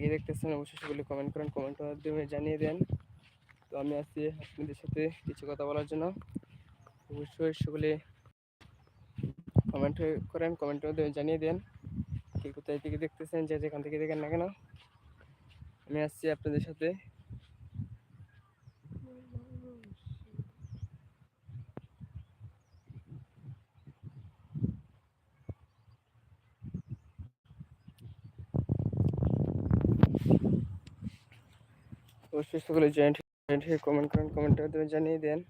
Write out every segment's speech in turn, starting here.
থেকে দেখতেছেন, অবশ্যই সেগুলি কমেন্ট করেন কমেন্টের মাধ্যমে জানিয়ে দেন। তো আমি আসছি আপনাদের সাথে কিছু কথা বলার জন্য। অবশ্যই সেগুলি কমেন্ট করেন কমেন্টের মাধ্যমে জানিয়ে দেন কে কোথায় থেকে দেখতেছেন, যে যেখান থেকে দেখেন না কেন। আমি আসছি আপনাদের সাথে অবশ্যই সকলে জয়েন্ট জয়েন্ট হয়ে কমেন্ট করেন কমেন্টের মাধ্যমে জানিয়ে দেন।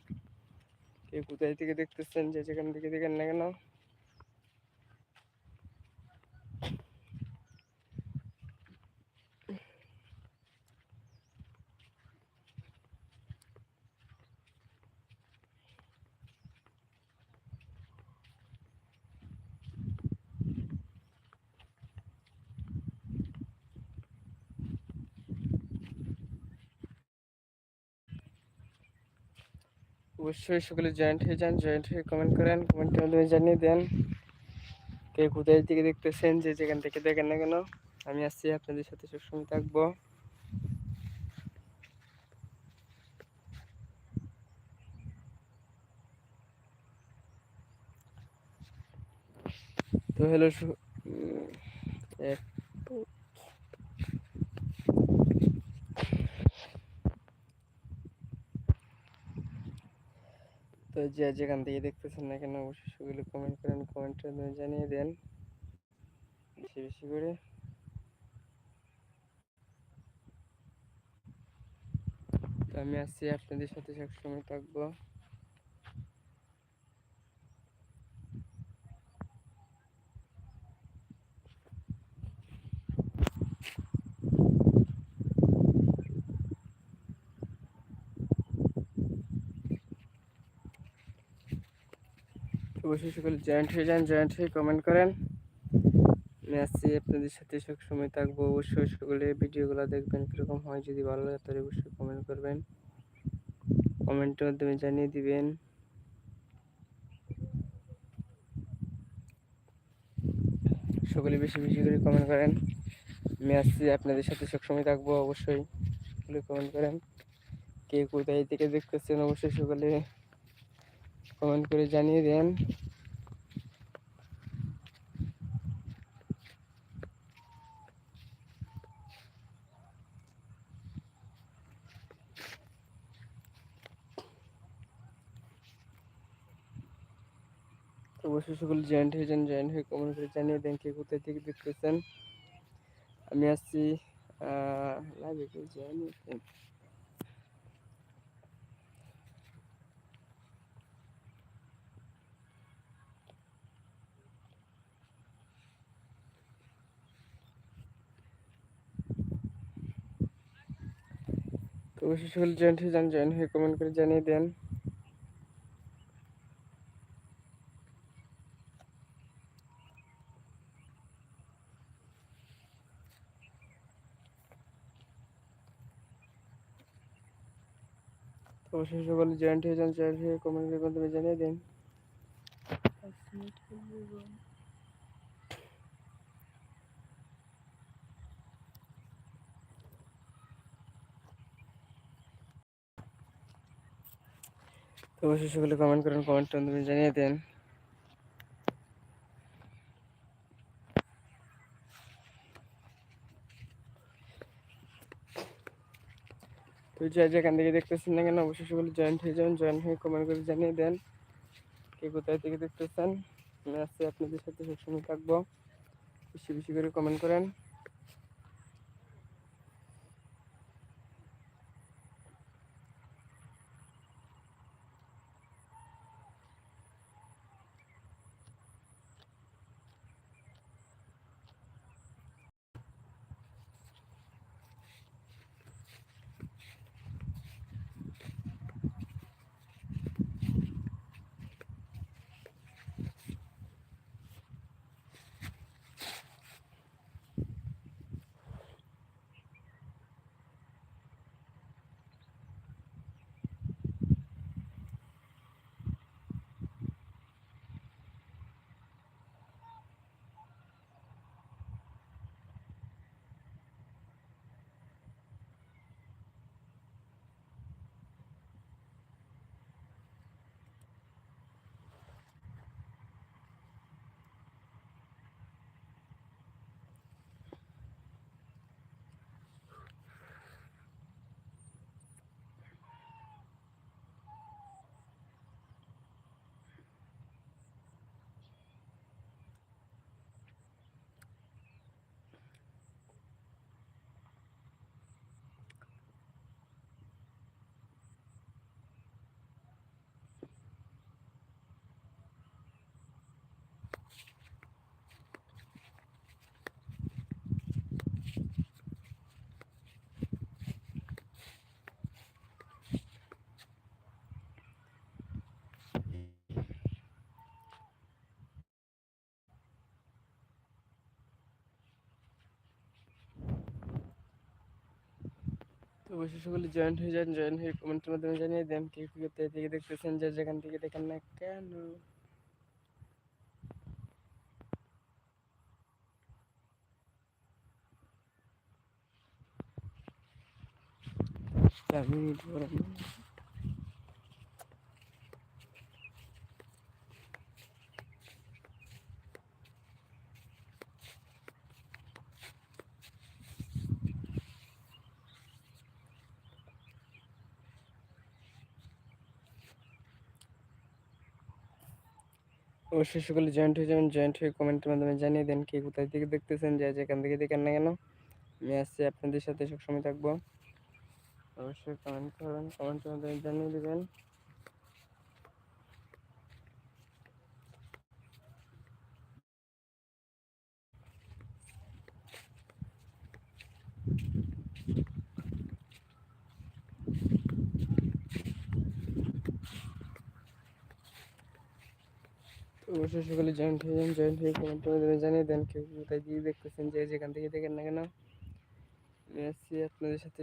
কে কোথায় থেকে দেখতেছেন, যে যেখান থেকে দেখেন না কেন? অবশ্যই সকলে জয়েন্ট হয়ে যান জয়েন্ট হয়ে কমেন্ট করেন কমেন্টের মাধ্যমে জানিয়ে দেন কে কোথায় থেকে দেখতেছেন, যে যেখান থেকে দেখেন না কেন। আমি আসছি আপনাদের সাথে সবসময় থাকব। তো হ্যালো এক তো যে যেখান থেকে দেখতেছেন না কেন, অবশ্যই সেগুলো কমেন্ট করেন কমেন্টের জানিয়ে দেন। বেশি বেশি করে। তো আমি আসছি আপনাদের সাথে সবসময় থাকব। অবশ্যই সকলে জয়েন্ট হয়ে যান জয়েন্ট হয়ে কমেন্ট করেন। আমি আসছি আপনাদের সাথে সব সময় থাকব। অবশ্যই সকলে ভিডিওগুলো দেখবেন, কীরকম হয়, যদি ভালো লাগে তাহলে অবশ্যই কমেন্ট করবেন। কমেন্টের মাধ্যমে জানিয়ে দিবেন। সকলে বেশি বেশি করে কমেন্ট করেন। আমি আসছি আপনাদের সাথে সবসময় থাকব, অবশ্যই। সকলে কমেন্ট করেন। কে কোথায় থেকে দেখতেছেন, অবশ্যই সকলে কমেন্ট করে জানিয়ে দেন। অবশ্যই সকলে জয়েন্ট হয়ে যান জয়েন্ট হয়ে কমেন্ট করে জানিয়ে দেন কে কোথায় থেকে দেখতেছেন। আমি আসছি লাইভে কেউ জানি অবশ্যই সকলে জয়েন্ট হয়ে যান জয়েন হয়ে কমেন্ট করে জানিয়ে দেন। অবশ্যই সকলে জয়েন্ট হয়ে যান জয়েন্ট হয়ে কমেন্ট করে জানিয়ে দিন। তো অবশ্যই সকলে কমেন্ট করেন কমেন্টের মাধ্যমে জানিয়ে দেন। তো যে যেখান থেকে দেখতেছেন না কেন, অবশ্যই সকলে জয়েন্ট হয়ে যান জয়েন্ট হয়ে কমেন্ট করে জানিয়ে দেন কে কোথায় থেকে দেখতেছেন। আমি আসছি আপনাদের সাথে, সবসময় থাকব। বেশি বেশি করে কমেন্ট করেন। অবশ্যই সকলে জয়েন্ট হয়ে যান জয়েন্ট হয়ে কমেন্টের মাধ্যমে জানিয়ে দেন কে কোথায় থেকে দেখতেছেন, যে যেখান থেকে দেখেন না কেন। আমি অবশ্যই সকলে জয়েন্ট হয়ে যাবেন জয়েন্ট হয়ে কমেন্টের মাধ্যমে জানিয়ে দেন কে কোথায় থেকে দেখতেছেন, যে যেখান থেকে দেখেন না কেন। আমি আসছি আপনাদের সাথে সবসময় থাকব। অবশ্যই কমেন্ট করবেন কমেন্টের মাধ্যমে জানিয়ে দেবেন। অবশ্যই সকলে জয়েন্ট হয়ে যান জয়েন্ট হয়ে কমেন্টের মাধ্যমে জানিয়ে দেন কেউ কোথায় গিয়ে দেখতেছেন, যে যেখান থেকে দেখেন না কেন। আসছি আপনাদের সাথে।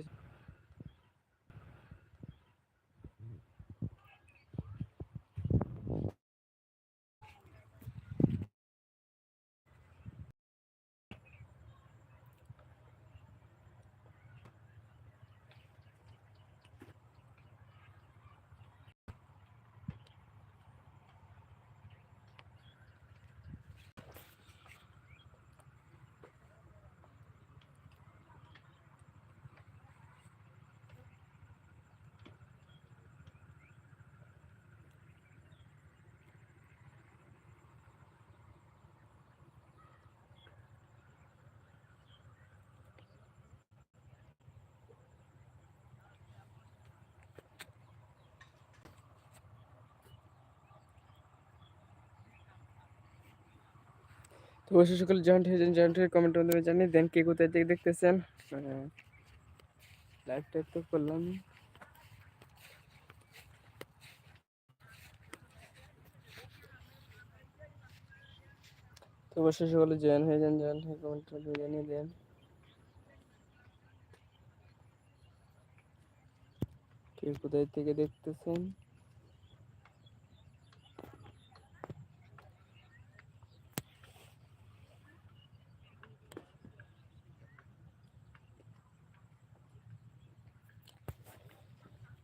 তো অবশ্যই সকলে জয়েন্ট হয়ে যান জয়েন্ট হয়ে কমেন্টের মাধ্যমে জানিয়ে দেন কে কোথায় থেকে দেখতেছেন। লাইভ টাইপ তো করলাম। তো অবশ্যই সকলে জয়েন হয়ে যান জয়েন হয়ে কমেন্টের মাধ্যমে জানিয়ে দেন। কে কোথায় থেকে দেখতেছেন?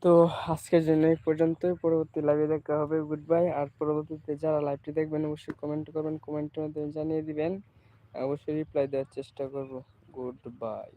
তো আজকের জন্য এই পর্যন্ত পরবর্তী লাইভে দেখা হবে। গুড বাই আর পরবর্তীতে যারা লাইভটি দেখবেন, অবশ্যই কমেন্ট করবেন। কমেন্টের মাধ্যমে জানিয়ে দিবেন। অবশ্যই রিপ্লাই দেওয়ার চেষ্টা করব। Good bye